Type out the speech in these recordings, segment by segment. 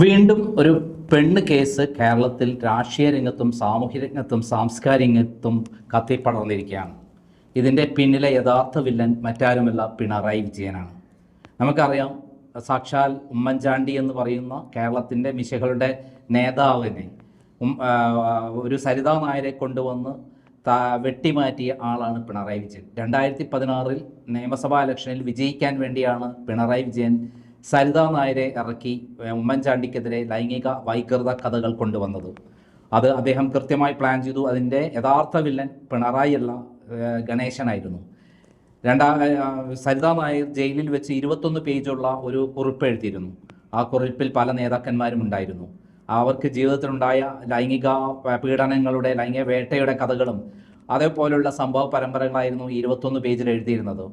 വീണ്ടും ഒരു പെണ്ണ് കേസ് കേരളത്തിൽ രാഷ്ട്രീയ രംഗത്തും സാമൂഹ്യ രംഗത്തും സാംസ്കാരിക രംഗത്തും കത്തിപ്പടർന്നിരിക്കുകയാണ് ഇതിന്റെ പിന്നിലെ യഥാർത്ഥ വില്ലൻ മറ്റാരുമല്ല പിണറായി വിജയനാണ്. നമുക്കറിയാം സാക്ഷാൽ ഉമ്മൻചാണ്ടി എന്ന് പറയുന്ന കേരളത്തിന്റെ മിശകളുടെ നേതാവിനെ ഒരു സരിതാ നായരെ കൊണ്ടുവന്ന് വെട്ടിമാറ്റിയ ആളാണ് പിണറായി വിജയൻ. രണ്ടായിരത്തി പതിനാറിൽ നിയമസഭാ ഇലക്ഷനിൽ വിജയിക്കാൻ വേണ്ടിയാണ് പിണറായി വിജയൻ സരിതാ നായരെ ഇറക്കി ഉമ്മൻചാണ്ടിക്കെതിരെ ലൈംഗിക വൈകൃത കഥകൾ കൊണ്ടുവന്നത്. അത് അദ്ദേഹം കൃത്യമായി പ്ലാൻ ചെയ്തു. അതിന്റെ യഥാർത്ഥ വില്ലൻ പിണറായി അല്ല ഗണേശനായിരുന്നു. രണ്ടാ സരിതാ നായർ ജയിലിൽ വെച്ച് ഇരുപത്തൊന്ന് പേജുള്ള ഒരു കുറിപ്പ് എഴുതിയിരുന്നു. ആ കുറിപ്പിൽ പല നേതാക്കന്മാരും ഉണ്ടായിരുന്നു. അവർക്ക് ജീവിതത്തിലുണ്ടായ ലൈംഗിക പീഡനങ്ങളുടെ ലൈംഗിക വേട്ടയുടെ കഥകളും അതേപോലുള്ള സംഭവ പരമ്പരകളായിരുന്നു ഇരുപത്തൊന്ന് പേജിൽ എഴുതിയിരുന്നത്.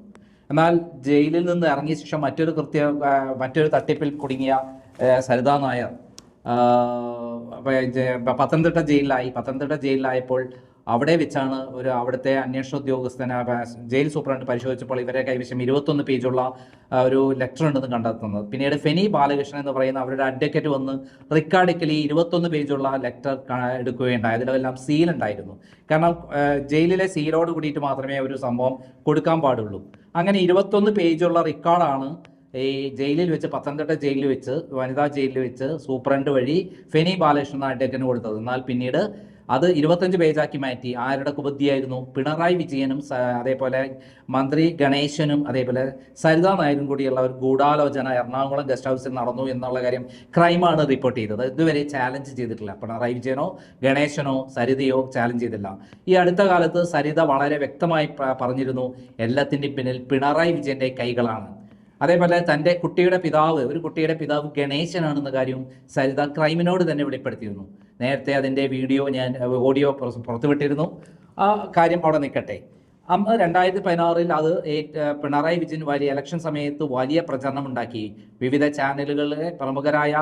എന്നാൽ ജയിലിൽ നിന്ന് ഇറങ്ങിയ ശേഷം മറ്റൊരു കൃത്യ മറ്റൊരു തട്ടിപ്പിൽ കുടുങ്ങിയ സരിതാ നായർ. പത്തനംതിട്ട ജയിലിലായി. പത്തനംതിട്ട ജയിലിലായപ്പോൾ അവിടെ വെച്ചാണ് ഒരു അവിടുത്തെ അന്വേഷണ ഉദ്യോഗസ്ഥന ജയിൽ സൂപ്രണ്ട് പരിശോധിച്ചപ്പോൾ ഇവരെ കൈവശം ഇരുപത്തൊന്ന് പേജുള്ള ഒരു ലെറ്റർ ഉണ്ടെന്ന് കണ്ടെത്തുന്നത്. പിന്നീട് ഫെനി ബാലകൃഷ്ണൻ എന്ന് പറയുന്ന അവരുടെ അഡ്വക്കേറ്റ് വന്ന് റിക്കാർഡിക്കലി ഇരുപത്തൊന്ന് പേജുള്ള ലെറ്റർ എടുക്കുകയുണ്ടായി. അതിലെല്ലാം സീൽ ഉണ്ടായിരുന്നു. കാരണം ജയിലിലെ സീലോട് കൂടിയിട്ട് മാത്രമേ ഒരു സംഭവം കൊടുക്കാൻ പാടുള്ളൂ. അങ്ങനെ ഇരുപത്തൊന്ന് പേജുള്ള റിക്കാർഡാണ് ഈ ജയിലിൽ വെച്ച് പത്തനംതിട്ട ജയിലിൽ വെച്ച് വനിതാ ജയിലിൽ വെച്ച് സൂപ്രണ്ട് വഴി ഫെനി ബാലകൃഷ്ണൻ അഡ്വക്കറ്റിന് കൊടുത്തത്. എന്നാൽ പിന്നീട് അത് ഇരുപത്തഞ്ച് പേജാക്കി മാറ്റി. ആരുടെ കുബുദ്ധിയായിരുന്നു പിണറായി വിജയനും അതേപോലെ മന്ത്രി ഗണേശനും അതേപോലെ സരിതാ നായരും കൂടിയുള്ള ഒരു ഗൂഢാലോചന എറണാകുളം ഗസ്റ്റ് ഹൗസിൽ നടന്നു എന്നുള്ള കാര്യം ക്രൈമാണ് റിപ്പോർട്ട് ചെയ്തത്. ഇതുവരെ ചാലഞ്ച് ചെയ്തിട്ടില്ല. പിണറായി വിജയനോ ഗണേശനോ സരിതയോ ചാലഞ്ച് ചെയ്തില്ല. ഈ അടുത്ത കാലത്ത് സരിത വളരെ വ്യക്തമായി പറഞ്ഞിരുന്നു എല്ലാത്തിന്റെയും പിന്നിൽ പിണറായി വിജയന്റെ കൈകളാണ്. അതേപോലെ തന്റെ കുട്ടിയുടെ പിതാവ് ഒരു കുട്ടിയുടെ പിതാവ് ഗണേശനാണെന്ന കാര്യവും സരിത ക്രൈമിനോട് തന്നെ വെളിപ്പെടുത്തിയിരുന്നു. നേരത്തെ അതിന്റെ വീഡിയോ ഞാൻ ഓഡിയോ പുറത്തുവിട്ടിരുന്നു. ആ കാര്യം അവിടെ നിൽക്കട്ടെ. അമ്മ രണ്ടായിരത്തി പതിനാറിൽ അത് പിണറായി വിജയൻ വലിയ ഇലക്ഷൻ സമയത്ത് വലിയ പ്രചരണം ഉണ്ടാക്കി. വിവിധ ചാനലുകളിലെ പ്രമുഖരായ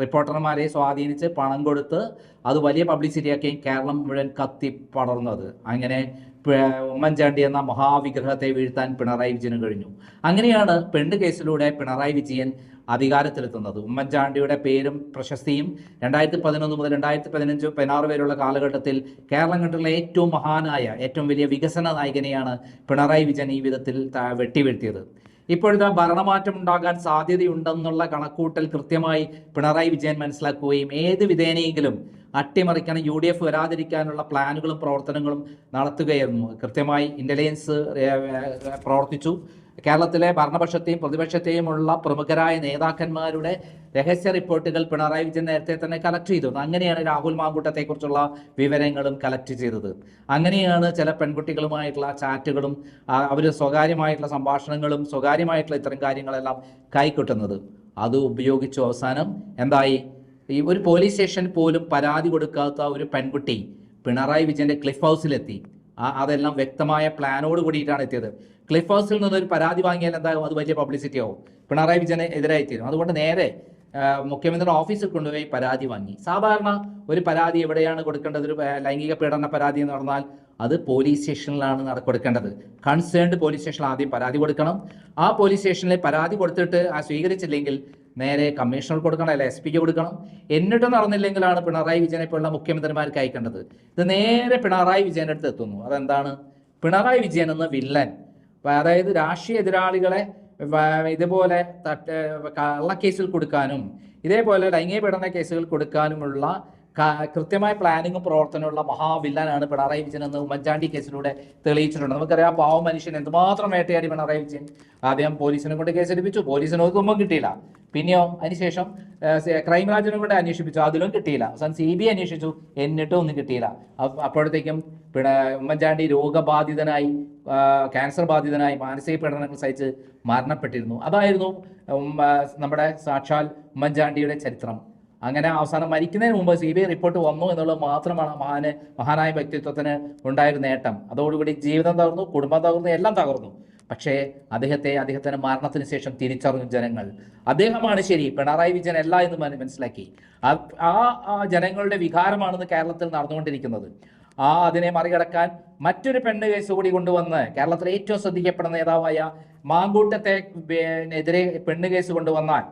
റിപ്പോർട്ടർമാരെ സ്വാധീനിച്ച് പണം കൊടുത്ത് അത് വലിയ പബ്ലിസിറ്റിയാക്കി കേരളം മുഴുവൻ കത്തി പടർന്നത്. അങ്ങനെ ഉമ്മൻചാണ്ടി എന്ന മഹാവിഗ്രഹത്തെ വീഴ്ത്താൻ പിണറായി വിജയന് കഴിഞ്ഞു. അങ്ങനെയാണ് പെണ്ണ് കേസിലൂടെ പിണറായി വിജയൻ അധികാരത്തിലെത്തുന്നത്. ഉമ്മൻചാണ്ടിയുടെ പേരും പ്രശസ്തിയും രണ്ടായിരത്തി പതിനൊന്ന് മുതൽ രണ്ടായിരത്തി പതിനഞ്ച് പതിനാറ് വരെയുള്ള കാലഘട്ടത്തിൽ കേരളം കണ്ടുള്ള ഏറ്റവും മഹാനായ ഏറ്റവും വലിയ വികസന നായകനെയാണ് പിണറായി വിജയൻ ഈ വിധത്തിൽ വെട്ടിവീഴ്ത്തിയത്. ഇപ്പോഴത്തെ ഭരണമാറ്റം ഉണ്ടാകാൻ സാധ്യതയുണ്ടെന്നുള്ള കണക്കൂട്ടൽ കൃത്യമായി പിണറായി വിജയൻ മനസ്സിലാക്കുകയും ഏത് വിധേനയെങ്കിലും അട്ടിമറിക്കണം യു ഡി എഫ് വരാതിരിക്കാനുള്ള പ്ലാനുകളും പ്രവർത്തനങ്ങളും നടത്തുകയായിരുന്നു. കൃത്യമായി ഇന്റലിജൻസ് പ്രവർത്തിച്ചു. കേരളത്തിലെ ഭരണപക്ഷത്തെയും പ്രതിപക്ഷത്തെയുമുള്ള പ്രമുഖരായ നേതാക്കന്മാരുടെ രഹസ്യ റിപ്പോർട്ടുകൾ പിണറായി വിജയൻ നേരത്തെ തന്നെ കളക്ട് ചെയ്തു. അങ്ങനെയാണ് രാഹുൽ മാങ്കൂട്ടത്തെക്കുറിച്ചുള്ള വിവരങ്ങളും കളക്ട് ചെയ്തത്. അങ്ങനെയാണ് ചില പെൺകുട്ടികളുമായിട്ടുള്ള ചാറ്റുകളും അവർ സ്വകാര്യമായിട്ടുള്ള സംഭാഷണങ്ങളും സ്വകാര്യമായിട്ടുള്ള ഇത്തരം കാര്യങ്ങളെല്ലാം കൈക്കൊട്ടുന്നത് അത് ഉപയോഗിച്ചു അവസാനം എന്തായി? ഈ ഒരു പോലീസ് സ്റ്റേഷൻ പോലും പരാതി കൊടുക്കാത്ത ഒരു പെൺകുട്ടി പിണറായി വിജയന്റെ ക്ലിഫ് ഹൗസിലെത്തി ആ അതെല്ലാം വ്യക്തമായ പ്ലാനോട് കൂടിയിട്ടാണ് എത്തിയത്. ക്ലിഫ് ഹൗസിൽ നിന്ന് ഒരു പരാതി വാങ്ങിയാൽ എന്താകും? അത് വലിയ പബ്ലിസിറ്റി ആവും. പിണറായി വിജയന് എതിരായി തീരും. അതുകൊണ്ട് നേരെ മുഖ്യമന്ത്രിയുടെ ഓഫീസിൽ കൊണ്ടുപോയി പരാതി വാങ്ങി. സാധാരണ ഒരു പരാതി എവിടെയാണ് കൊടുക്കേണ്ടത്? ഒരു ലൈംഗിക പീഡന പരാതി എന്ന് പറഞ്ഞാൽ അത് പോലീസ് സ്റ്റേഷനിലാണ് കൊടുക്കേണ്ടത്. കൺസേൺഡ് പോലീസ് സ്റ്റേഷനിൽ ആദ്യം പരാതി കൊടുക്കണം. ആ പോലീസ് സ്റ്റേഷനിൽ പരാതി കൊടുത്തിട്ട് ആ സ്വീകരിച്ചില്ലെങ്കിൽ നേരെ കമ്മീഷണർ കൊടുക്കണം അല്ലെ എസ് പിക്ക് കൊടുക്കണം. എന്നിട്ട് നടന്നില്ലെങ്കിലാണ് പിണറായി വിജയനെ പോലുള്ള മുഖ്യമന്ത്രിമാർക്ക് അയക്കേണ്ടത്. ഇത് നേരെ പിണറായി വിജയന്റെ അടുത്ത് എത്തുന്നു. അതെന്താണ്? പിണറായി വിജയൻ എന്ന വില്ലൻ അതായത് രാഷ്ട്രീയ എതിരാളികളെ ഇതുപോലെ തട്ട് കള്ളക്കേസിൽ കൊടുക്കാനും ഇതേപോലെ ലൈംഗിക പീഡന കേസുകൾ കൊടുക്കാനുമുള്ള കൃത്യമായ പ്ലാനിങ്ങും പ്രവർത്തനമുള്ള മഹാവില്ലനാണ് പിണറായി വിജയൻ എന്ന് ഉമ്മൻചാണ്ടി കേസിലൂടെ തെളിയിച്ചിട്ടുണ്ട്. നമുക്കറിയാം പാവ മനുഷ്യൻ എന്തുമാത്രം വേട്ടയാടി പിണറായി വിജയൻ. ആദ്യം പോലീസിനെ കൊണ്ട് കേസെടുപ്പിച്ചു. പോലീസിന് ഒതുക്കുമ്പോൾ കിട്ടിയില്ല. പിന്നെയോ അതിനുശേഷം ക്രൈംബ്രാഞ്ചിനെ കൊണ്ട് അന്വേഷിപ്പിച്ചു. അതിലും കിട്ടിയില്ല. അവസാനം സി ബി അന്വേഷിച്ചു. എന്നിട്ടും ഒന്നും കിട്ടിയില്ല. അപ്പ- അപ്പോഴത്തേക്കും പിണ ഉമ്മൻചാണ്ടി രോഗബാധിതനായി ക്യാൻസർ ബാധിതനായി മാനസിക പീഡനങ്ങൾ സഹിച്ച് മരണപ്പെട്ടിരുന്നു. അതായിരുന്നു നമ്മുടെ സാക്ഷാൽ ഉമ്മൻചാണ്ടിയുടെ ചരിത്രം. അങ്ങനെ അവസാനം മരിക്കുന്നതിന് മുമ്പ് സി ബി ഐ റിപ്പോർട്ട് വന്നു എന്നുള്ളത് മാത്രമാണ് മഹാന് മഹാനായ വ്യക്തിത്വത്തിന് ഉണ്ടായൊരു നേട്ടം. അതോടുകൂടി ജീവിതം തകർന്നു കുടുംബം തകർന്നു എല്ലാം തകർന്നു. പക്ഷേ അദ്ദേഹത്തെ അദ്ദേഹത്തിന്റെ മരണത്തിന് ശേഷം തിരിച്ചറിഞ്ഞു ജനങ്ങൾ. അദ്ദേഹമാണ് ശരി പിണറായി വിജയൻ അല്ല എന്ന് മനസ്സിലാക്കി. ആ ജനങ്ങളുടെ വികാരമാണെന്ന് കേരളത്തിൽ നടന്നുകൊണ്ടിരിക്കുന്നത്. ആ അതിനെ മറികടക്കാൻ മറ്റൊരു പെണ്ണ് കേസ് കൂടി കൊണ്ടുവന്ന് കേരളത്തിലെ ഏറ്റവും ശ്രദ്ധിക്കപ്പെടുന്ന നേതാവായ മാങ്കൂട്ടത്തെ എതിരെ പെണ്ണ് കേസ് കൊണ്ടുവന്നാൽ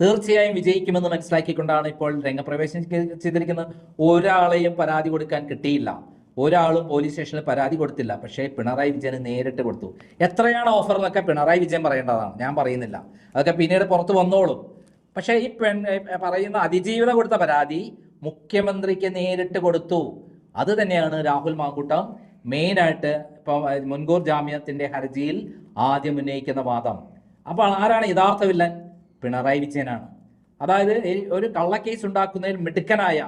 തീർച്ചയായും വിജയിക്കുമെന്ന് മനസ്സിലാക്കിക്കൊണ്ടാണ് ഇപ്പോൾ രംഗപ്രവേശം ചെയ്- ചെയ്തിരിക്കുന്നത്. ഒരാളെയും പരാതി കൊടുക്കാൻ കിട്ടിയില്ല. ഒരാളും പോലീസ് സ്റ്റേഷനിൽ പരാതി കൊടുത്തില്ല. പക്ഷേ പിണറായി വിജയന് നേരിട്ട് കൊടുത്തു. എത്രയാണ് ഓഫർ എന്നൊക്കെ പിണറായി വിജയൻ പറയേണ്ടതാണ്? ഞാൻ പറയുന്നില്ല. അതൊക്കെ പിന്നീട് പുറത്ത് വന്നോളും. പക്ഷേ ഈ പെൺ പറയുന്ന അതിജീവിത കൊടുത്ത പരാതി മുഖ്യമന്ത്രിക്ക് നേരിട്ട് കൊടുത്തു. അത് തന്നെയാണ് രാഹുൽ മാങ്കൂട്ടം മെയിനായിട്ട് ഇപ്പം ഏ, മുൻകൂർ ജാമ്യത്തിന്റെ ഹർജിയിൽ ആദ്യം ഉന്നയിക്കുന്ന വാദം. അപ്പോൾ ആരാണ് യഥാർത്ഥ വില്ലൻ? പിണറായി വിജയനാണ്. അതായത് ഒരു കള്ളക്കേസ് ഉണ്ടാക്കുന്നതിൽ മിടുക്കനായ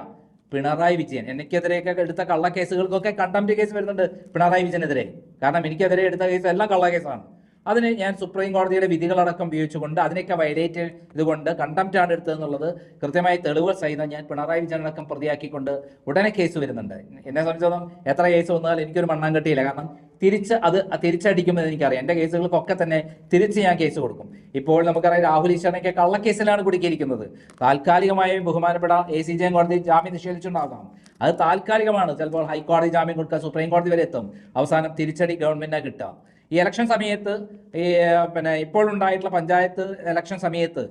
പിണറായി വിജയൻ. എനിക്കെതിരെയൊക്കെ എടുത്ത കള്ളക്കേസുകൾക്കൊക്കെ കണ്ടംപ്റ്റ് കേസ് വരുന്നുണ്ട് പിണറായി വിജയനെതിരെ. കാരണം എനിക്കെതിരെ എടുത്ത കേസ് എല്ലാം കള്ളക്കേസാണ്. അതിന് ഞാൻ സുപ്രീം കോടതിയുടെ വിധികളടക്കം ഉപയോഗിച്ചുകൊണ്ട് അതിനൊക്കെ വയലേറ്റ് ഇതുകൊണ്ട് കണ്ടംപ്റ്റ് ആണ് എടുത്തതെന്നുള്ളത് കൃത്യമായി തെളിവുകൾ സഹിതം ഞാൻ പിണറായി വിജയനടക്കം പ്രതിയാക്കിക്കൊണ്ട് ഉടനെ കേസ് വരുന്നുണ്ട്. എന്നെ സംബന്ധിച്ചിടത്തോളം എത്ര കേസ് വന്നാൽ എനിക്കൊരു മണ്ണാൻ കിട്ടിയില്ല കാരണം തിരിച്ച് അത് തിരിച്ചടിക്കുമെന്ന് എനിക്കറിയാം. എന്റെ കേസുകൾക്കൊക്കെ തന്നെ തിരിച്ച് ഞാൻ കേസ് കൊടുക്കും. ഇപ്പോൾ നമുക്കറിയാം രാഹുൽ ഈശ്വരനൊക്കെ കള്ളക്കേസിലാണ് കുടുക്കിയിരിക്കുന്നത്. താൽക്കാലികമായി ബഹുമാനപ്പെട്ട എ സി ജെ കോടതി ജാമ്യം നിഷേധിച്ചിട്ടുണ്ടാകാം. അത് താൽക്കാലികമാണ്. ചിലപ്പോൾ ഹൈക്കോടതി ജാമ്യം കൊടുക്കുക സുപ്രീം കോടതി വരെ എത്തും. അവസാനം തിരിച്ചടി ഗവൺമെന്റിനെ കിട്ടുക. ഈ ഇലക്ഷൻ സമയത്ത് ഈ പിന്നെ ഇപ്പോൾ ഉണ്ടായിട്ടുള്ള പഞ്ചായത്ത് ഇലക്ഷൻ സമയത്ത്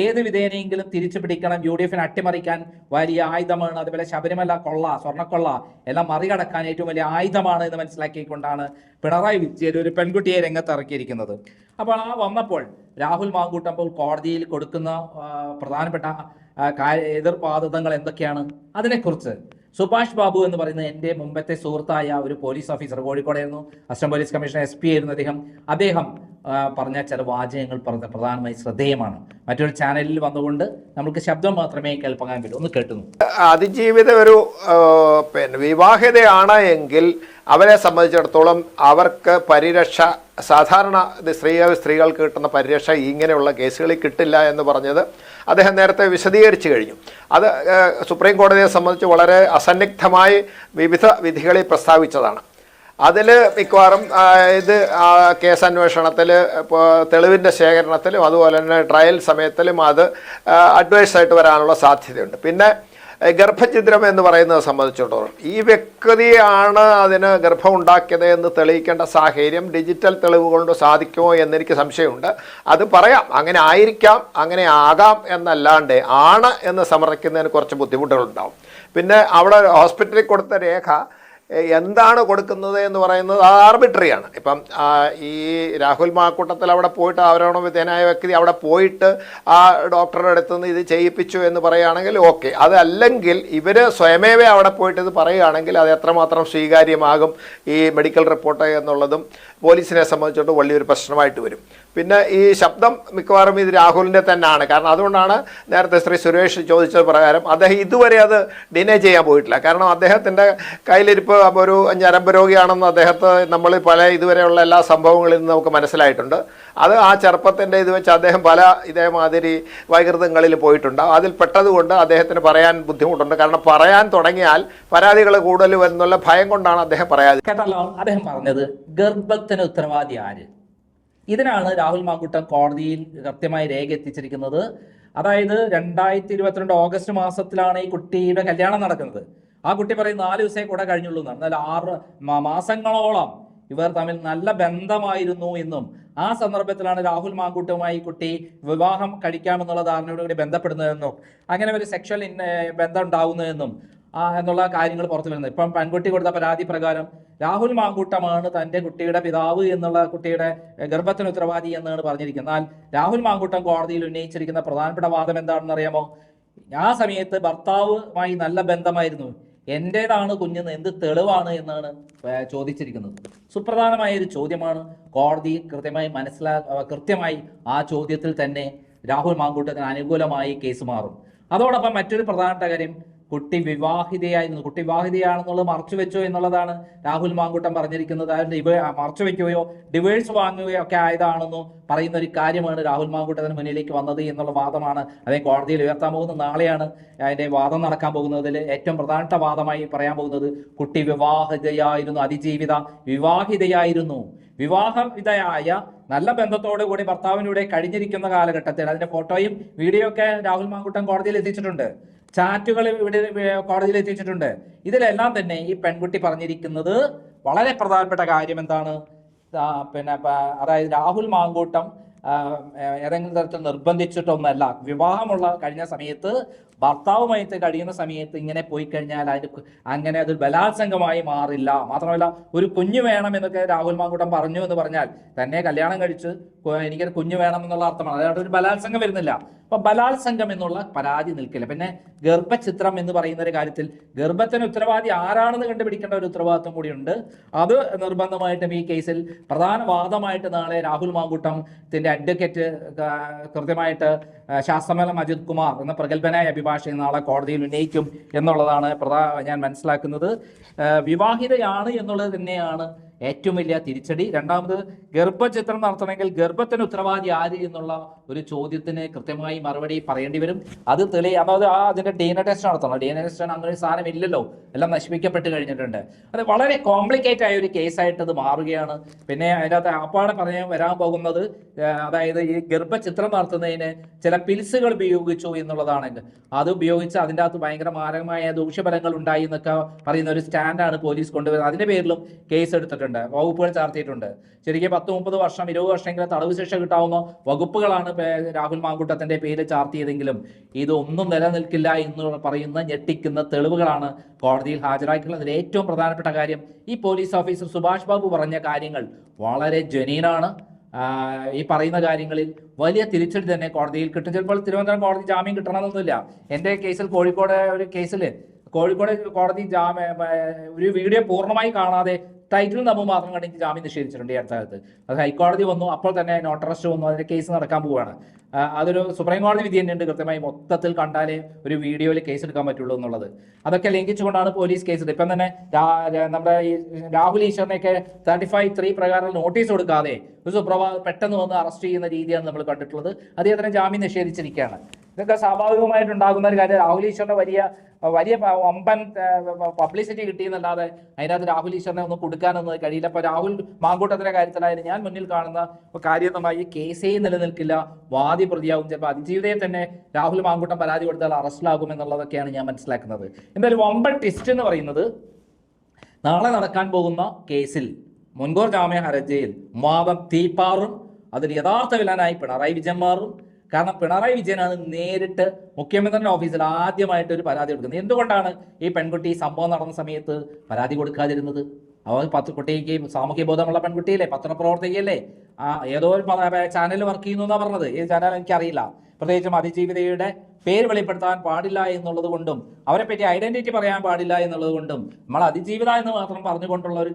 ഏത് വിധേനയെങ്കിലും തിരിച്ചു പിടിക്കണം യു ഡി എഫിനെ അട്ടിമറിക്കാൻ വലിയ ആയുധമാണ്. അതുപോലെ ശബരിമല കൊള്ള സ്വർണക്കൊള്ള എല്ലാം മറികടക്കാൻ ഏറ്റവും വലിയ ആയുധമാണ് എന്ന് മനസ്സിലാക്കിക്കൊണ്ടാണ് പിണറായി വിജയൻ ഒരു പെൺകുട്ടിയെ രംഗത്ത് ഇറക്കിയിരിക്കുന്നത് അപ്പോൾ ആ വന്നപ്പോൾ രാഹുൽ മാങ്കൂട്ടമ്പോൾ കോടതിയിൽ കൊടുക്കുന്ന പ്രധാനപ്പെട്ട എതിർവാദങ്ങൾ എന്തൊക്കെയാണ്? അതിനെക്കുറിച്ച് സുഭാഷ് ബാബു എന്ന് പറയുന്ന എന്റെ മുമ്പത്തെ സുഹൃത്തായ ഒരു police officer കോഴിക്കോടായിരുന്നു assistant police commissioner S P ആയിരുന്നു അദ്ദേഹം. അദ്ദേഹം പറഞ്ഞ ചില വാചകങ്ങൾ പറഞ്ഞ പ്രധാനമായി ശ്രദ്ധേയമാണ്. മറ്റൊരു ചാനലിൽ വന്നുകൊണ്ട് നമുക്ക് ശബ്ദം മാത്രമേ കേൾപ്പാൻ പറ്റൂ. ഒന്ന് കേട്ടുന്നു അതിജീവിത ഒരു പിന്നെ വിവാഹിതയാണ് എങ്കിൽ അവരെ സംബന്ധിച്ചിടത്തോളം അവർക്ക് പരിരക്ഷ സാധാരണ സ്ത്രീകൾ സ്ത്രീ സ്ത്രീകൾക്ക് കിട്ടുന്ന പരിരക്ഷ ഇങ്ങനെയുള്ള കേസുകളിൽ കിട്ടില്ല എന്ന് പറഞ്ഞത് അദ്ദേഹം നേരത്തെ വിശദീകരിച്ചു കഴിഞ്ഞു. അത് സുപ്രീം കോടതിയെ സംബന്ധിച്ച് വളരെ അസന്നിഗ്ധമായി വിവിധ വിധികളിൽ പ്രസ്താവിച്ചതാണ്. അതിൽ മിക്കവാറും ഇത് ആ, കേസ് അന്വേഷണത്തിൽ ഇപ്പോൾ തെളിവിന്റെ ശേഖരണത്തിലും അതുപോലെ തന്നെ ട്രയൽ സമയത്തിലും അത് അഡ്വൈസായിട്ട് വരാനുള്ള സാധ്യതയുണ്ട്. പിന്നെ ഗർഭഛിദ്രം എന്ന് പറയുന്നത് സംബന്ധിച്ചിടത്തോളം. ഈ വ്യക്തിയാണ് അതിന് ഗർഭം ഉണ്ടാക്കിയത് എന്ന് തെളിയിക്കേണ്ട സാഹചര്യം ഡിജിറ്റൽ തെളിവ് കൊണ്ട് സാധിക്കുമോ എന്നെനിക്ക് സംശയമുണ്ട്. അത് പറയാം. അങ്ങനെ ആയിരിക്കാം അങ്ങനെ ആകാം എന്നല്ലാണ്ട് ആണ് എന്ന് സമർത്ഥിക്കുന്നതിന് കുറച്ച് ബുദ്ധിമുട്ടുകളുണ്ടാവും. പിന്നെ അവിടെ ഹോസ്പിറ്റലിൽ കൊടുത്ത രേഖ എന്താണ് കൊടുക്കുന്നത് എന്ന് പറയുന്നത് അത് ആർബിട്രറിയാണ് ഇപ്പം ഈ രാഹുൽ മാക്കൂട്ടത്തിൽ അവിടെ പോയിട്ട് അവരോണ വിധേയനായ വ്യക്തി അവിടെ പോയിട്ട് ആ ഡോക്ടറുടെ അടുത്ത് നിന്ന് ഇത് ചെയ്യിപ്പിച്ചു എന്ന് പറയുകയാണെങ്കിൽ ഓക്കെ അതല്ലെങ്കിൽ ഇവർ സ്വയമേവ അവിടെ പോയിട്ട് ഇത് പറയുകയാണെങ്കിൽ അത് എത്രമാത്രം സ്വീകാര്യമാകും ഈ മെഡിക്കൽ റിപ്പോർട്ട് എന്നുള്ളതും പോലീസിനെ സംബന്ധിച്ചിടത്തോളം വലിയൊരു പ്രശ്നമായിട്ട് വരും. പിന്നെ ഈ ശബ്ദം മിക്കവാറും ഇത് രാഹുലിന്റെ തന്നെയാണ്. കാരണം അതുകൊണ്ടാണ് നേരത്തെ ശ്രീ സുരേഷ് ചോദിച്ചത് പ്രകാരം അദ്ദേഹം ഇതുവരെ അത് ഡിനേ ചെയ്യാൻ പോയിട്ടില്ല. കാരണം അദ്ദേഹത്തിന്റെ കയ്യിലിരിപ്പ് ഒരു ഞരമ്പ് രോഗിയാണെന്ന് അദ്ദേഹത്തെ നമ്മൾ പല ഇതുവരെയുള്ള എല്ലാ സംഭവങ്ങളിൽ നിന്ന് നമുക്ക് മനസ്സിലായിട്ടുണ്ട്. അത് ആ ചെറുപ്പത്തിന്റെ ഇത് വെച്ച് അദ്ദേഹം പല ഇതേമാതിരി വൈകൃതങ്ങളിൽ പോയിട്ടുണ്ട്. അതിൽ പെട്ടതുകൊണ്ട് അദ്ദേഹത്തിന് പറയാൻ ബുദ്ധിമുട്ടുണ്ട്. കാരണം പറയാൻ തുടങ്ങിയാൽ പരാതികൾ കൂടുതൽ വരുന്നുള്ള ഭയം കൊണ്ടാണ് അദ്ദേഹം പറയാതെ കേട്ടല്ലോ അദ്ദേഹം പറഞ്ഞത് ഗർഭത്തിന് ഉത്തരവാദി ആര്? ഇതിനാണ് രാഹുൽ മാങ്കുട്ടം കോടതിയിൽ കൃത്യമായി രേഖ എത്തിച്ചിരിക്കുന്നത് അതായത് രണ്ടായിരത്തി ഇരുപത്തിരണ്ട് ഓഗസ്റ്റ് മാസത്തിലാണ് ഈ കുട്ടിയുടെ കല്യാണം നടക്കുന്നത്. ആ കുട്ടി പറയും നാല് ദിവസമേ കൂടെ കഴിഞ്ഞുള്ളൂ എന്നാണ്. എന്നാൽ ആറ് മാസങ്ങളോളം ഇവർ തമ്മിൽ നല്ല ബന്ധമായിരുന്നു എന്നും ആ സന്ദർഭത്തിലാണ് രാഹുൽ മാങ്കൂട്ടുമായി കുട്ടി വിവാഹം കഴിക്കാമെന്നുള്ള ധാരണയോടുകൂടി ബന്ധപ്പെടുന്നതെന്നും അങ്ങനെ ഒരു സെക്ഷൽ ബന്ധം ഉണ്ടാവുന്നതെന്നും ആ എന്നുള്ള കാര്യങ്ങൾ പുറത്തു വരുന്നത്. ഇപ്പം പെൺകുട്ടി കൊടുത്ത പരാതി പ്രകാരം രാഹുൽ മാങ്കൂട്ടമാണ് തന്റെ കുട്ടിയുടെ പിതാവ് എന്നുള്ള കുട്ടിയുടെ ഗർഭത്തിന് ഉത്തരവാദി എന്നാണ് പറഞ്ഞിരിക്കുന്നത്. എന്നാൽ രാഹുൽ മാങ്കൂട്ടം കോടതിയിൽ ഉന്നയിച്ചിരിക്കുന്ന പ്രധാനപ്പെട്ട വാദം എന്താണെന്ന് അറിയാമോ? ആ സമയത്ത് ഭർത്താവുമായി നല്ല ബന്ധമായിരുന്നു. എന്റേതാണ് കുഞ്ഞെന്ന് എന്ത് തെളിവാണ് എന്നാണ് ചോദിച്ചിരിക്കുന്നത്. സുപ്രധാനമായ ഒരു ചോദ്യമാണ്. കോടതി കൃത്യമായി മനസ്സിലാ കൃത്യമായി ആ ചോദ്യത്തിൽ തന്നെ രാഹുൽ മാങ്കൂട്ടത്തിന് അനുകൂലമായി കേസ് മാറും. അതോടൊപ്പം മറ്റൊരു പ്രധാനപ്പെട്ട കാര്യം കുട്ടി വിവാഹിതയായിരുന്നു കുട്ടി വിവാഹിതയാണെന്നുള്ളത് മറച്ചു വെച്ചോ എന്നുള്ളതാണ് രാഹുൽ മാങ്കുട്ടം പറഞ്ഞിരിക്കുന്നത്. ഡിവേ മറച്ചു വെക്കുകയോ ഡിവേഴ്സ് വാങ്ങുകയോ ഒക്കെ ആയതാണെന്ന് പറയുന്ന ഒരു കാര്യമാണ് രാഹുൽ മാങ്കുട്ടത്തിന് മുന്നിലേക്ക് വന്നത് എന്നുള്ള വാദമാണ്. അതേ കോടതിയിൽ ഉയർത്താൻ പോകുന്നത് നാളെയാണ് അതിന്റെ വാദം നടക്കാൻ പോകുന്നതിൽ ഏറ്റവും പ്രധാനപ്പെട്ട വാദമായി പറയാൻ പോകുന്നത് കുട്ടി വിവാഹിതയായിരുന്നു അതിജീവിത വിവാഹിതയായിരുന്നു. വിവാഹിതയായ നല്ല ബന്ധത്തോടു കൂടി ഭർത്താവിനൂടെ കഴിഞ്ഞിരിക്കുന്ന കാലഘട്ടത്തിൽ അതിന്റെ ഫോട്ടോയും വീഡിയോ ഒക്കെ രാഹുൽ മാങ്കുട്ടം കോടതിയിൽ എത്തിച്ചിട്ടുണ്ട്. ചാറ്റുകൾ ഇവിടെ കോടതിയിൽ എത്തിച്ചിട്ടുണ്ട് ഇതിലെല്ലാം തന്നെ ഈ പെൺകുട്ടി പറഞ്ഞിരിക്കുന്നത് വളരെ പ്രധാനപ്പെട്ട കാര്യം എന്താണ്? പിന്നെ അതായത് രാഹുൽ മാങ്കൂട്ടം ഏതെങ്കിലും തരത്തിൽ നിർബന്ധിച്ചിട്ടൊന്നല്ല. വിവാഹമുള്ള കഴിഞ്ഞ സമയത്ത് ഭർത്താവുമായിട്ട് കഴിയുന്ന സമയത്ത് ഇങ്ങനെ പോയി കഴിഞ്ഞാൽ അതിന് അങ്ങനെ അത് ബലാത്സംഗമായി മാറില്ല. മാത്രമല്ല ഒരു കുഞ്ഞു വേണം എന്നൊക്കെ രാഹുൽ മാങ്കൂട്ടം പറഞ്ഞു എന്ന് പറഞ്ഞാൽ തന്നെ കല്യാണം കഴിച്ച് എനിക്കൊരു കുഞ്ഞു വേണം എന്നുള്ള അർത്ഥമാണ്. അതായത് ഒരു ബലാത്സംഗം വരുന്നില്ല. അപ്പൊ ബലാത്സംഗം എന്നുള്ള പരാതി നിൽക്കില്ല. പിന്നെ ഗർഭചിത്രം എന്ന് പറയുന്ന ഒരു കാര്യത്തിൽ ഗർഭത്തിന് ഉത്തരവാദി ആരാണെന്ന് കണ്ടുപിടിക്കേണ്ട ഒരു ഉത്തരവാദിത്വം കൂടിയുണ്ട്. അത് നിർബന്ധമായിട്ടും ഈ കേസിൽ പ്രധാന വാദമായിട്ട് നാളെ രാഹുൽ മാങ്കൂട്ടത്തിന്റെ അഡ്വക്കേറ്റ് കൃത്യമായിട്ട് ആ, ശാസ്ത്രമേളം അജിത് കുമാർ എന്ന പ്രഗത്ഭനായ അഭിഭാഷകൻ നാളെ കോടതിയിൽ ഉന്നയിക്കും എന്നുള്ളതാണ് പ്രധാന ഞാൻ മനസ്സിലാക്കുന്നത്. വിവാഹിതയാണ് എന്നുള്ളത് തന്നെയാണ് ഏറ്റവും വലിയ തിരിച്ചടി. രണ്ടാമത് ഗർഭചിത്രം നടത്തണമെങ്കിൽ ഗർഭത്തിന് ഉത്തരവാദി ആര് എന്നുള്ള ഒരു ചോദ്യത്തിന് കൃത്യമായി മറുപടി പറയേണ്ടി വരും. അത് തെളി അതായത് ആ അതിന്റെ ഡി എൻ എ ടെസ്റ്റ് നടത്തണം. ഡി എൻ എ ടെസ്റ്റ് അങ്ങനെ ഒരു സാധനം ഇല്ലല്ലോ. എല്ലാം നശിപ്പിക്കപ്പെട്ട് കഴിഞ്ഞിട്ടുണ്ട്. അത് വളരെ കോംപ്ലിക്കേറ്റ് ആയ ഒരു കേസായിട്ട് അത് മാറുകയാണ്. പിന്നെ അതിനകത്ത് അപ്പാടെ പറയാൻ വരാൻ പോകുന്നത്. അതായത് ഈ ഗർഭചിത്രം നടത്തുന്നതിന് ചില പിൽസുകൾ ഉപയോഗിച്ചു എന്നുള്ളതാണ്. അത് ഉപയോഗിച്ച് അതിന്റെ അകത്ത് ഭയങ്കര മാരകമായ ദൂഷ്യഫലങ്ങൾ ഉണ്ടായി എന്നൊക്കെ പറയുന്ന ഒരു സ്റ്റാൻഡാണ് പോലീസ് കൊണ്ടുവരുന്നത്. അതിന്റെ പേരിലും കേസ് എടുത്തിട്ടുണ്ട്. വകുപ്പുകൾ ചാർത്തിയിട്ടുണ്ട്. ശരിക്കും പത്ത് മുപ്പത് വർഷം ഇരുപത് വർഷമെങ്കിലും തടവ് ശിക്ഷ കിട്ടാവുന്ന വകുപ്പുകളാണ് രാഹുൽ മാങ്കൂട്ടത്തിന്റെ പേര് ചാർത്തിയതെങ്കിലും ഇതൊന്നും നിലനിൽക്കില്ല എന്ന് പറയുന്ന ഞെട്ടിക്കുന്ന തെളിവുകളാണ് കോടതിയിൽ ഹാജരാക്കിയുള്ളതിൽ ഏറ്റവും പ്രധാനപ്പെട്ട കാര്യം ഈ പോലീസ് ഓഫീസർ സുഭാഷ് ബാബു പറഞ്ഞ കാര്യങ്ങൾ വളരെ ജനീനാണ്. ഈ പറയുന്ന കാര്യങ്ങളിൽ വലിയ തിരിച്ചടി തന്നെ കോടതിയിൽ കിട്ടും. ചിലപ്പോൾ തിരുവനന്തപുരം കോടതി ജാമ്യം കിട്ടണമെന്നൊന്നുമില്ല. എന്റെ കേസിൽ കോഴിക്കോട് ഒരു കേസിൽ കോഴിക്കോട് കോടതി ജാമ്യ ഒരു വീഡിയോ പൂർണമായി കാണാതെ ടൈറ്റിൽ നമ്മൾ മാത്രം കണ്ട് എനിക്ക് ജാമ്യം നിഷേധിച്ചിട്ടുണ്ട് ഈ അടുത്ത കാലത്ത് അത് ഹൈക്കോടതി വന്നു അപ്പോൾ തന്നെ നോട്ട് അറസ്റ്റ് വന്നു അതിന്റെ കേസ് നടക്കാൻ പോവുകയാണ് അതൊരു സുപ്രീം കോടതി വിധി തന്നെയുണ്ട് കൃത്യമായി മൊത്തത്തിൽ കണ്ടാലേ ഒരു വീഡിയോയിൽ കേസ് എടുക്കാൻ പറ്റുള്ളൂ എന്നുള്ളത്. അതൊക്കെ ലംഘിച്ചുകൊണ്ടാണ് പോലീസ് കേസ് ഇപ്പം തന്നെ നമ്മുടെ ഈ രാഹുൽ ഈശ്വറിനെയൊക്കെ തേർട്ടി ഫൈവ് ത്രീ പ്രകാരം നോട്ടീസ് കൊടുക്കാതെ ഒരു സുപ്രഭാ പെട്ടെന്ന് വന്ന് അറസ്റ്റ് ചെയ്യുന്ന രീതിയാണ് നമ്മൾ കണ്ടിട്ടുള്ളത്. അദ്ദേഹത്തിന് ജാമ്യം നിഷേധിച്ചിരിക്കുകയാണ്. ഇതൊക്കെ സ്വാഭാവികമായിട്ടുണ്ടാകുന്ന ഒരു കാര്യം. രാഹുൽ ഈശ്വറിന്റെ വലിയ വലിയ ഒമ്പൻ പബ്ലിസിറ്റി കിട്ടിയെന്നല്ലാതെ അതിനകത്ത് രാഹുൽ ഈശ്വറിനെ ഒന്നും കൊടുക്കാനൊന്നും കഴിയില്ല. അപ്പൊ രാഹുൽ മാങ്കൂട്ടത്തിന്റെ കാര്യത്തിലായാലും ഞാൻ മുന്നിൽ കാണുന്ന കാര്യം നമ്മൾ ഈ കേസേ നിലനിൽക്കില്ല. വാദി പ്രതിയാവും. ചിലപ്പോൾ അതിജീവിതയെ തന്നെ രാഹുൽ മാങ്കൂട്ടം പരാതി കൊടുത്താൽ അറസ്റ്റിലാകും എന്നുള്ളതൊക്കെയാണ് ഞാൻ മനസ്സിലാക്കുന്നത്. എന്തായാലും ഒമ്പൻ ടെസ്റ്റ് എന്ന് പറയുന്നത് നാളെ നടക്കാൻ പോകുന്ന കേസിൽ മുൻകൂർ ജാമ്യ ഹർജിയിൽ വാദം തീപ്പാറും അതിൽ യഥാർത്ഥ വില്ലനായി പിണറായി വിജയൻ മാറും കാരണം പിണറായി വിജയനാണ് നേരിട്ട് മുഖ്യമന്ത്രിയുടെ ഓഫീസിൽ ആദ്യമായിട്ട് ഒരു പരാതി കൊടുക്കുന്നത്. എന്തുകൊണ്ടാണ് ഈ പെൺകുട്ടി സംഭവം നടന്ന സമയത്ത് പരാതി കൊടുക്കാതിരുന്നത്? അവൾ പത്ത് കുട്ടിക്ക് സാമൂഹ്യ ബോധമുള്ള പെൺകുട്ടിയല്ലേ? പത്രപ്രവർത്തകയല്ലേ? ആ ഏതോ ഒരു ചാനൽ വർക്ക് ചെയ്യുന്നു എന്നാ പറഞ്ഞത്. ഏത് ചാനൽ എനിക്കറിയില്ല പ്രത്യേകിച്ചും അതിജീവിതയുടെ പേര് വെളിപ്പെടുത്താൻ പാടില്ല എന്നുള്ളത് കൊണ്ടും അവരെ പറ്റി ഐഡന്റിറ്റി പറയാൻ പാടില്ല എന്നുള്ളത് കൊണ്ടും നമ്മൾ അതിജീവിത എന്ന് മാത്രം പറഞ്ഞുകൊണ്ടുള്ള ഒരു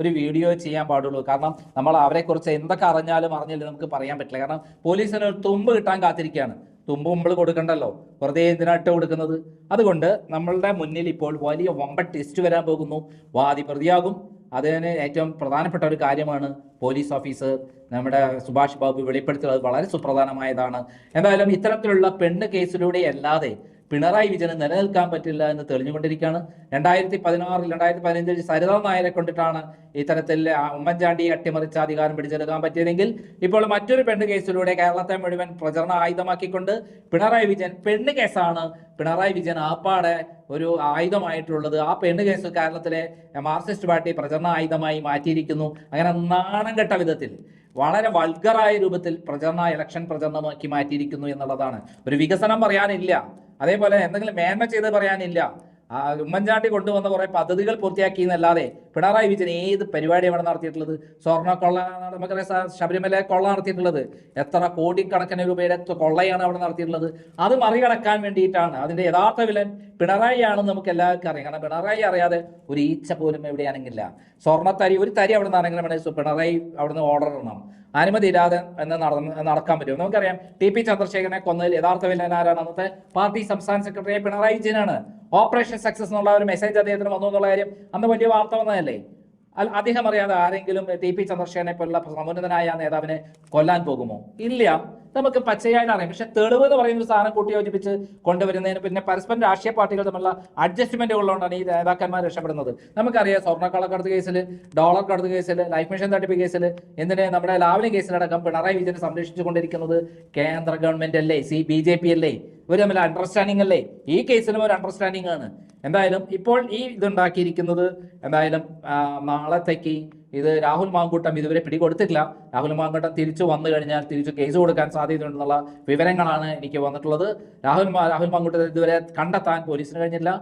ഒരു വീഡിയോ ചെയ്യാൻ പാടുള്ളൂ. കാരണം നമ്മൾ അവരെക്കുറിച്ച് എന്തൊക്കെ അറിഞ്ഞാലും അറിഞ്ഞില്ല നമുക്ക് പറയാൻ പറ്റില്ല. കാരണം പോലീസിന് ഒരു തുമ്പ് കിട്ടാൻ കാത്തിരിക്കുകയാണ്. തുമ്പ് മുമ്പിൾ കൊടുക്കണ്ടല്ലോ. വെറുതെ എന്തിനായിട്ട് കൊടുക്കുന്നത്? അതുകൊണ്ട് നമ്മളുടെ മുന്നിൽ ഇപ്പോൾ വലിയ വമ്പ ടെസ്റ്റ് വരാൻ പോകുന്നു. വാദി പ്രതിയാകും അതിന് ഏറ്റവും പ്രധാനപ്പെട്ട ഒരു കാര്യമാണ് പോലീസ് ഓഫീസർ നമ്മുടെ സുഭാഷ് ബാബു വെളിപ്പെടുത്തിയത് വളരെ സുപ്രധാനമായതാണ്. എന്തായാലും ഇത്തരത്തിലുള്ള പെണ്ണ് കേസിലൂടെ അല്ലാതെ പിണറായി വിജയന് നിലനിൽക്കാൻ പറ്റില്ല എന്ന് തെളിഞ്ഞുകൊണ്ടിരിക്കുകയാണ്. രണ്ടായിരത്തി പതിനാറിൽ രണ്ടായിരത്തി പതിനഞ്ചിൽ സരിതാ നായരെ കൊണ്ടിട്ടാണ് ഇത്തരത്തിൽ ഉമ്മൻചാണ്ടിയെ അട്ടിമറിച്ച് അധികാരം പിടിച്ചെടുക്കാൻ പറ്റിയതെങ്കിൽ ഇപ്പോൾ മറ്റൊരു പെണ്ണ് കേസിലൂടെ കേരളത്തെ മുഴുവൻ പ്രചരണ ആയുധമാക്കിക്കൊണ്ട് പിണറായി വിജയൻ പെണ്ണ് കേസാണ് പിണറായി വിജയൻ ആപ്പാടെ ഒരു ആയുധമായിട്ടുള്ളത്. ആ പെണ്ണ് കേസ് കേരളത്തിലെ മാർക്സിസ്റ്റ് പാർട്ടി പ്രചരണ ആയുധമായി മാറ്റിയിരിക്കുന്നു. അങ്ങനെ നാണം കെട്ട വിധത്തിൽ വളരെ വൾഗറായ രൂപത്തിൽ പ്രചരണ ഇലക്ഷൻ പ്രചരണമാക്കി മാറ്റിയിരിക്കുന്നു എന്നുള്ളതാണ്. ഒരു വികസനം പറയാനില്ല. അതേപോലെ എന്തെങ്കിലും മേന്മ ചെയ്ത് പറയാനില്ല. ഉമ്മൻചാണ്ടി കൊണ്ടുവന്ന കുറെ പദ്ധതികൾ പൂർത്തിയാക്കി എന്നല്ലാതെ പിണറായി വിജയൻ ഏത് പരിപാടിയാണ് അവിടെ നടത്തിയിട്ടുള്ളത്? സ്വർണ കൊള്ള നമുക്കറിയാം ശബരിമല കൊള്ള നടത്തിയിട്ടുള്ളത്. എത്ര കോടിക്കണക്കിന് രൂപയുടെ കൊള്ളയാണ് അവിടെ നടത്തിയിട്ടുള്ളത്. അത് മറികടക്കാൻ വേണ്ടിയിട്ടാണ്. അതിന്റെ യഥാർത്ഥ വിലൻ പിണറായി ആണെന്ന് നമുക്ക് എല്ലാവർക്കും അറിയാം. കാരണം പിണറായി അറിയാതെ ഒരു ഈച്ച പോലും എവിടെയാണെങ്കില്ല സ്വർണത്തരി ഒരു തരി അവിടെ നിന്നാണെങ്കിലും പിണറായി അവിടുന്ന് ഓർഡർ ഇടണം. അനുമതി ഇല്ലാതെ എന്ന് നടന്ന് നടക്കാൻ പറ്റും. നമുക്കറിയാം ടി പി ചന്ദ്രശേഖരനെ കൊന്നതിൽ യഥാർത്ഥ വില്ലൻ ആരാണ്? അന്നത്തെ പാർട്ടി സംസ്ഥാന സെക്രട്ടറി പിണറായി വിജയനാണ്. ഓപ്പറേഷൻ സക്സസ് എന്നുള്ള ഒരു മെസ്സേജ് അദ്ദേഹത്തിന് വന്നു എന്നുള്ള കാര്യം അന്ന് വലിയ വാർത്ത വന്നതല്ലേ? അദ്ദേഹം അറിയാതെ ആരെങ്കിലും ടി പി ചന്ദ്രശേഖരനെ പോലുള്ള സമുന്നതനായ നേതാവിനെ കൊല്ലാൻ പോകുമോ? ഇല്ല. നമുക്ക് പച്ചയായിട്ട് അറിയാം. പക്ഷെ തെളിവ് എന്ന് പറയുന്ന ഒരു സാധനം കൂട്ടി യോജിപ്പിച്ച് കൊണ്ടുവരുന്നതിന് പിന്നെ പരസ്പര രാഷ്ട്രീയ പാർട്ടികൾ തമ്മിലുള്ള അഡ്ജസ്റ്റ്മെന്റ് ഉള്ളതുകൊണ്ടാണ് ഈ നേതാക്കന്മാർ രക്ഷപ്പെടുന്നത്. നമുക്കറിയാം സ്വർണക്കള്ളക്കടത്ത് കേസിൽ ഡോളർ കടത്ത് കേസിൽ ലൈഫ് മിഷൻ തട്ടിപ്പ് കേസിൽ എന്തിനെ നമ്മുടെ ലാവ്ലിൻ കേസിലടക്കം പിണറായി വിജയനെ സംരക്ഷിച്ചു കൊണ്ടിരിക്കുന്നത് കേന്ദ്ര ഗവൺമെന്റ് അല്ലേ? സി ബി ജെ പി അല്ലേ? ഇവർ തമ്മിൽ അണ്ടർസ്റ്റാൻഡിംഗ് അല്ലേ? ഈ കേസിലും ഒരു അണ്ടർസ്റ്റാൻഡിംഗ് ആണ്. എന്തായാലും ഇപ്പോൾ ഈ ഇതുണ്ടാക്കിയിരിക്കുന്നത് എന്തായാലും നാളത്തേക്ക് ഇത് രാഹുൽ മാങ്കൂട്ടം ഇതുവരെ പിടികൊടുത്തിട്ടില്ല. രാഹുൽ മാങ്കൂട്ടം തിരിച്ചു വന്നു കഴിഞ്ഞാൽ തിരിച്ചു കേസ് കൊടുക്കാൻ സാധ്യതയുണ്ടെന്നുള്ള വിവരങ്ങളാണ് എനിക്ക് വന്നിട്ടുള്ളത്. രാഹുൽ രാഹുൽ മാങ്കൂട്ടം ഇതുവരെ കണ്ടെത്താൻ പോലീസിന് കഴിഞ്ഞില്ല.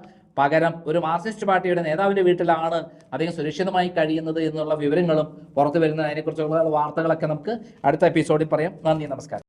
പകരം ഒരു മാർക്സിസ്റ്റ് പാർട്ടിയുടെ നേതാവിന്റെ വീട്ടിലാണ് അദ്ദേഹം സുരക്ഷിതമായി കഴിയുന്നത് എന്നുള്ള വിവരങ്ങളും പുറത്തു വരുന്ന അതിനെക്കുറിച്ചുള്ള വാർത്തകളൊക്കെ നമുക്ക് അടുത്ത എപ്പിസോഡിൽ പറയാം. നന്ദി നമസ്കാരം.